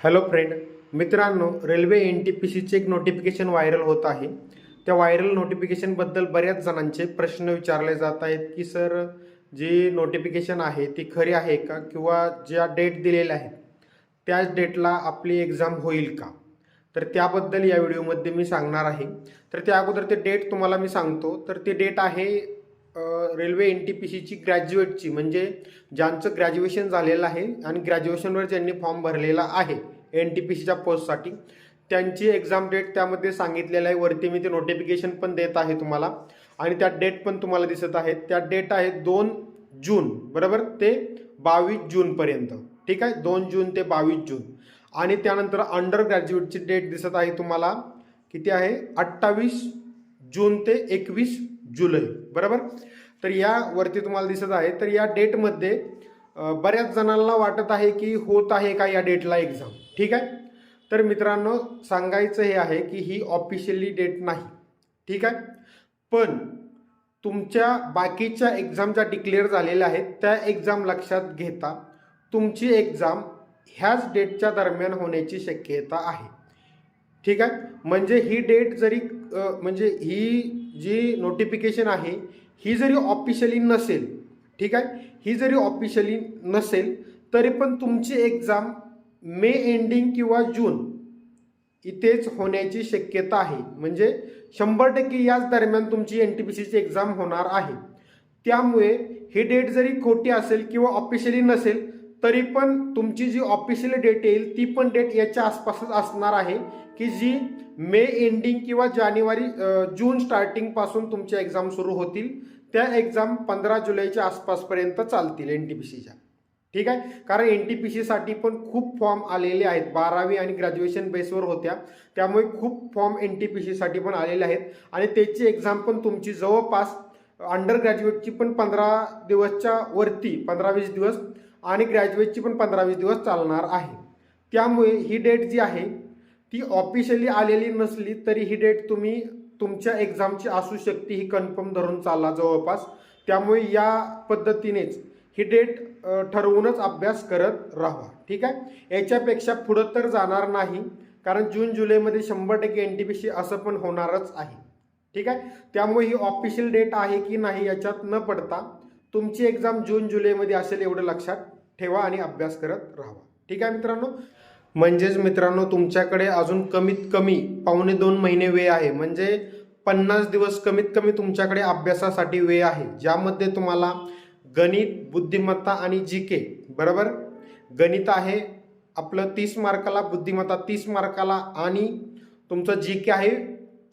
Hello friend मित्रांनो railway N T P सीचे एक नोटिफिकेशन व्हायरल होत आहे. त्या व्हायरल नोटिफिकेशनबद्दल बऱ्याच जणांचे प्रश्न विचारले जात आहेत की सर जी नोटिफिकेशन आहे ती खरी आहे का? किंवा ज्या डेट दिलेल्या आहेत त्याच डेटला आपली एक्झाम होईल का? तर त्याबद्दल या व्हिडिओमध्ये मी सांगणार आहे. तर त्या अगोदर ते डेट तुम्हाला मी सांगतो. तर ते डेट आहे रेल्वे एन टी पी सीची ग्रॅज्युएटची म्हणजे ज्यांचं ग्रॅज्युएशन झालेलं आहे आणि ग्रॅज्युएशनवर ज्यांनी फॉर्म भरलेला आहे एन टी पी सीच्या पोस्टसाठी त्यांची एक्झाम डेट त्यामध्ये सांगितलेलं आहे. वरती मी ते नोटिफिकेशन पण देत आहे तुम्हाला. आणि त्या डेट पण तुम्हाला दिसत आहेत. त्या डेट आहेत दोन जून बरोबर? ते बावीस जूनपर्यंत ठीक आहे? दोन जून ते बावीस जून. आणि त्यानंतर अंडर ग्रॅज्युएटची डेट दिसत आहे तुम्हाला. किती आहे? अठ्ठावीस जून ते एकवीस जुलै बरोबर? तर या वरती तुम्हाला दिसत आहे. तर या डेटमध्ये बऱ्याच जणांना वाटत आहे की होत आहे का या डेटला एक्झाम ठीक आहे? तर मित्रांनो सांगायचं हे आहे की ही ऑफिशियली डेट नाही. ठीक आहे? पण तुमच्या बाकीच्या एक्झाम ज्या डिक्लेअर झालेल्या आहेत त्या एक्झाम लक्षात घेता तुमची एक्झाम ह्याच डेटच्या दरम्यान होण्याची शक्यता आहे. ठीक आहे? म्हणजे ही डेट जरी म्हणजे ही जी नोटिफिकेशन आहे ही जरी ऑफिशियली नसेल ठीक आहे? ही जरी ऑफिशियली नसेल तरी पण तुमची एक्झाम मे एंडिंग किंवा जून इथेच होण्याची शक्यता आहे. म्हणजे शंभर टक्के याच दरम्यान तुमची एन टी पी सीची एक्झाम होणार आहे. त्यामुळे ही डेट जरी खोटी असेल किंवा ऑफिशियली नसेल तरी पण तुमची जी ऑफिशियल डेट येईल ती पण डेट याच्या आसपासच असणार आहे. की जी मे एंडिंग किंवा जानेवारी जून स्टार्टिंगपासून तुमच्या एक्झाम सुरू होतील त्या एक्झाम पंधरा जुलैच्या आसपासपर्यंत चालतील एन टी पी सीच्या ठीक आहे? कारण एन टी पी सीसाठी पण खूप फॉर्म आलेले आहेत. बारावी आणि ग्रॅज्युएशन बेसवर होत्या. त्यामुळे खूप फॉर्म एन टी पी सीसाठी पण आलेले आहेत. आणि त्याची एक्झाम पण तुमची जवळपास अंडर ग्रॅज्युएटची पण पंधरा दिवसच्या वरती पंधरा वीस दिवस आणि ग्रॅज्युएटची पण पंधरा वीस दिवस चालणार आहे. त्यामुळे ही डेट जी आहे ती ऑफिशियली आलेली नसली तरी ही डेट तुम्ही तुमच्या एक्झामची असू शकते ही कन्फर्म धरून चालला जवळपास. त्यामुळे या पद्धतीनेच ही डेट ठरवूनच अभ्यास करत राहा. ठीक आहे? याच्यापेक्षा पुढं तर जाणार नाही कारण जून जुलैमध्ये शंभर टक्के एन टी पी सी असं पण होणारच आहे. ठीक आहे? त्यामुळे ही ऑफिशियल डेट आहे की नाही याच्यात न पडता तुमची एक्झाम जून जुलैमध्ये असेल एवढं लक्षात ठेवा आणि अभ्यास करत राहा. ठीक आहे मित्रांनो? म्हणजेच मित्रांनो तुमच्याकडे अजून कमीत कमी पावणे दोन महिने वेळ आहे. म्हणजे पन्नास दिवस कमीत कमी तुमच्याकडे अभ्यासासाठी वेळ आहे. ज्यामध्ये तुम्हाला गणित बुद्धिमत्ता आणि जी के बरोबर? गणित आहे आपलं तीस मार्काला बुद्धिमत्ता तीस मार्काला आणि तुमचं जी के आहे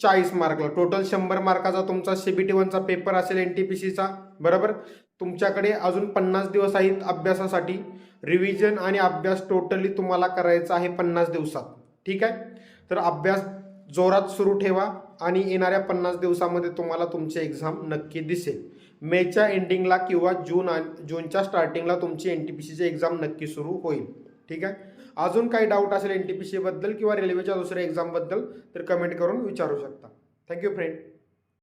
चाळीस मार्कला टोटल शंभर मार्काचा तुमचा सी बी टी वनचा पेपर असेल एन टी पी सीचा बरोबर? तुमच्याकडे अजून पन्नास दिवस आहेत अभ्यासासाठी. रिव्हिजन आणि अभ्यास टोटली तुम्हाला करायचा आहे पन्नास दिवसात. ठीक आहे? तर अभ्यास जोरात सुरू ठेवा आणि येणाऱ्या पन्नास दिवसामध्ये तुम्हाला तुमची एक्झाम नक्की दिसेल. मेच्या एंडिंगला किंवा जून आणि जूनच्या स्टार्टिंगला तुमची एन टी पी सीची एक्झाम नक्की सुरू होईल. ठीक आहे? अजून काही डाऊट असेल एन टी पी सीबद्दल किंवा रेल्वेच्या दुसऱ्या एक्झामबद्दल तर कमेंट करून विचारू शकता. Thank you friend